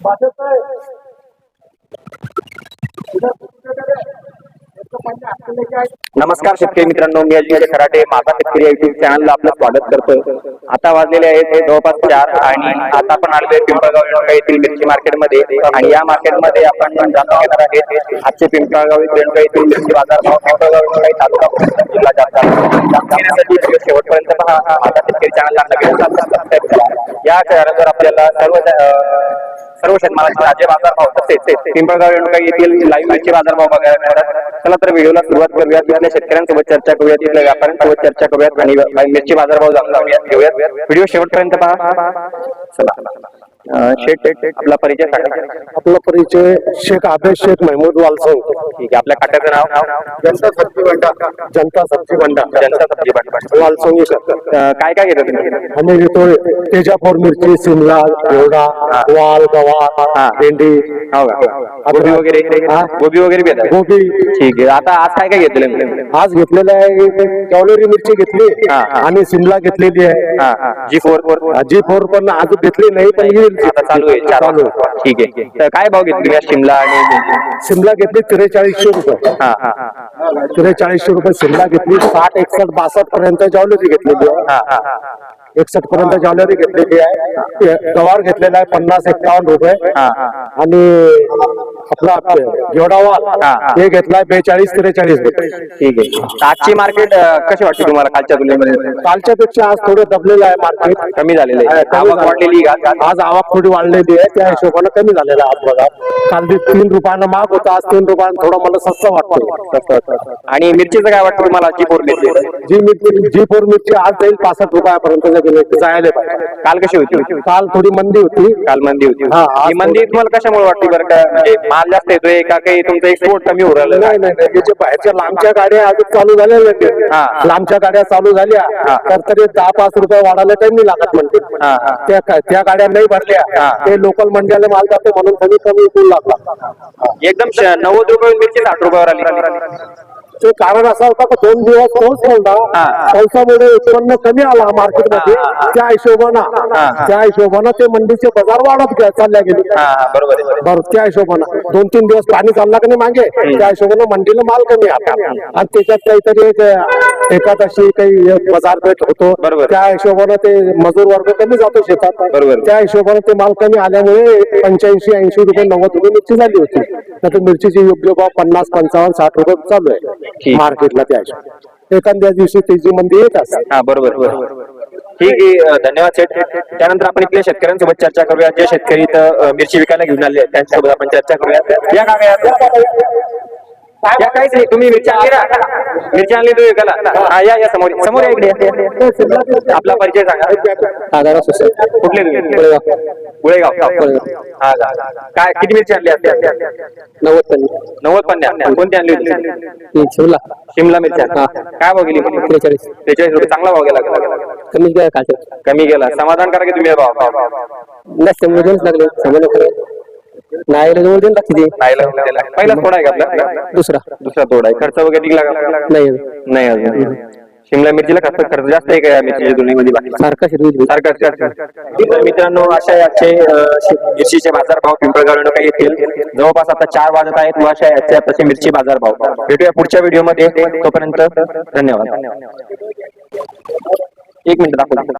বাজাতে नमस्कार शेतकरी मित्रांनो मी अजय खराटे माझा शेतकरी युट्यूब चॅनलला आपलं स्वागत करतोय. आता वाजलेले आहेत जवळपास चार आणि आता आपण आलेलो आहे पिंपळगाव रेणुका येथील मिरची मार्केटमध्ये. आणि या मार्केटमध्ये आपण जाणून घेणार आहे आजचे पिंपळगाव येथील मिरची बाजार भाव पिंपळगाव तालुका जिल्हा जामखेड शेवटपर्यंत पहा. माझा शेतकरी चॅनलला नवीन सबस्क्राईब करा. या चॅनलवर आपल्याला सर्व सर्व शेतमालाचे ताजे बाजार भाव तसेच पिंपळगाव रेणुका येथील लाईव्ह मिरची बाजार भाव बघायला मिळतात. चला तर व्हिडिओला सुरुवात करूयात. तिथल्या शेतकऱ्यांसोबत चर्चा करूयात. तिथल्या व्यापाऱ्यांसोबत चर्चा करूयात. आणि मिरची बाजार भाव जाणून घेऊयात. घेऊयात. व्हिडिओ शेवटपर्यंत पहा. चला. शेठ आपला परिचय सांगा. आपला परिचय शेख आबेद शेख महमूद वालसंग ठीक आहे. आपल्या खात्याचं नाव? जनता सब्जी मंडा जनता सब्जी मंडा जनता सब्जी वालसंगी अं, काय काय घेतो तुम्ही? आम्ही घेतो तेजापूर मिरची सिमला घेवडा वाल गवार हा. भेंडी. हो गोबी वगैरे हा. गोबी वगैरे गोबी. ठीक आहे. आता आज काय काय घेतलं आज घेतलेलं आहे कॅवलरी मिरची घेतली. आणि सिमला घेतलेली आहे. जी फोर जी फोर पण अजून घेतली नाही पण चालू आहे. चार चालू. ठीक आहे. तर काय भाव घेतली शिमला आणि सिमला घेतली त्रेचाळीसशे रुपये. त्रेचाळीसशे रुपये सिमला घेतली. साठ एकसष्ट बासष्ट पर्यंत जावलेची घेतलेली आहे. एकसष्ट पर्यंत ज्वेलरी घेतलेली आहे गवार घेतलेला आहे पन्नास एक्कावन्न रुपये. आणि आपला घेवडावाल हा. हे घेतलाय बेचाळीस त्रेचाळीस रुपये ठीक आहे. आजची मार्केट कशी वाटते तुम्हाला कालच्या तुलनेमध्ये? कालच्या पेक्षा आज थोडं दबलेलं आहे मार्केट कमी झालेलं आहे. आवक. वाढलेली? आज आवक थोडी वाढलेली आहे. त्या हिशोबानं कमी झालेला आज बघा. काल तीन रुपयानं महाग होता. आज तीन रुपयानं थोडं मला स्वस्त वाटतं आणि मिरचीचं काय वाटतं तुम्हाला? जी फोर मिरची? जी मिरची जी फोर मिरची आज जाईल पासष्ट रुपयापर्यंत जायला पाहिजे. काल कशी होती? काल थोडी मंदी होती. काल मंदी होती. हा, मंदी तुम्हाला कशामुळे वाटते बरं? का म्हणजे माल जास्त येतोय का काही तुमचं एक्सपोर्ट कमी होऊ राहिलं नाही नाही नाही जे बाहेरच्या लांबच्या गाड्या अजून चालू झाल्या. हा. लांबच्या गाड्या चालू झाल्या हा. तर तरी दहा पाच रुपये वाढायला काही नाही लागत म्हणते हा, हा. त्या का- त्या गाड्या नाही भरल्या. ते लोकल मंडळाला माल जाते म्हणून कमी कमी विकू लागला एकदम श- नव्वद रुपये मिरची साठ रुपयावर आली ते कारण असं होतं की दोन दिवस पाऊस पडला. पावसामुळे उत्पन्न कमी आला मार्केटमध्ये. त्या हिशोबानं. त्या हिशोबानं ते मंडीचे बाजार वाढत चालल्या गेले. बरोबर त्या हिशोबानं. दोन तीन दिवस पाणी चालला की नाही मागे? त्या हिशोबानं मंडीला माल कमी आला. आणि त्याच्यात काहीतरी एक एकादशी काही बाजारपेठ होतो. बरोबर. त्या हिशोबानं ते मजूर वर्ग कमी जातो शेतात. बरोबर. त्या हिशोबानं ते माल कमी आल्यामुळे पंच्याऐंशी ऐंशी रुपये नव्वद रुपये मिरची झाली होती. नाही तर मिरचीची योग्य भाव पन्नास पंचावन्न साठ रुपये चालू आहे. मार्केटला त्या हिशोबाने. एखाद्या दिवशी तेजी मंदी येत असते हा बरोबर बरोबर. ठीक आहे धन्यवाद सेठ. त्यानंतर आपण इथल्या शेतकऱ्यांसोबत चर्चा करूया. जे शेतकरी मिरची विकायला घेऊन आले त्यांच्यासोबत आपण चर्चा करूया. या या काहीच नाही तुम्ही मिरची आणली ना? मिरची आणली तुम्ही विकायला? हा या या समोर समोर या इकडे. आपला परिचय सांगा. कुठले तुम्ही? गुळेगाव. हा. काय किती मिरची आणली असते नव्वद नव्वद पन्नास कोणती आणली होती? शिवला शिमला. मिरची काय भाव गेली त्रेचाळीस. त्रेचाळीस रुपये चांगला भाव गेला? कमी काय काय कमी गेला. समाधान करा की तुम्ही भाव. नाही दोनच लागले. शंभर नाही जवळ दोन लागते खायला दिला. पहिला तोडा आहे का आपला? दुसरा. दुसरा तोडा आहे. खर्च वगैरे निघला का नाही नाही अजून. शिमला मिरचीला खर्च खर्च जास्त आहे का या मिरचीच्या तुलनेमध्ये बाकी? सारखा शेतकरी सारखं तर मित्रांनो अशा याचे अं, शे- मिरचीचे बाजार भाव पिंपळगाव रेणुका येतील. जवळपास आता चार वाजत आहेत. व अशा याचे तसे मिरची बाजार भाव भेटूया पुढच्या व्हिडिओमध्ये. तोपर्यंत धन्यवाद. एक मिनिट दाखवतो.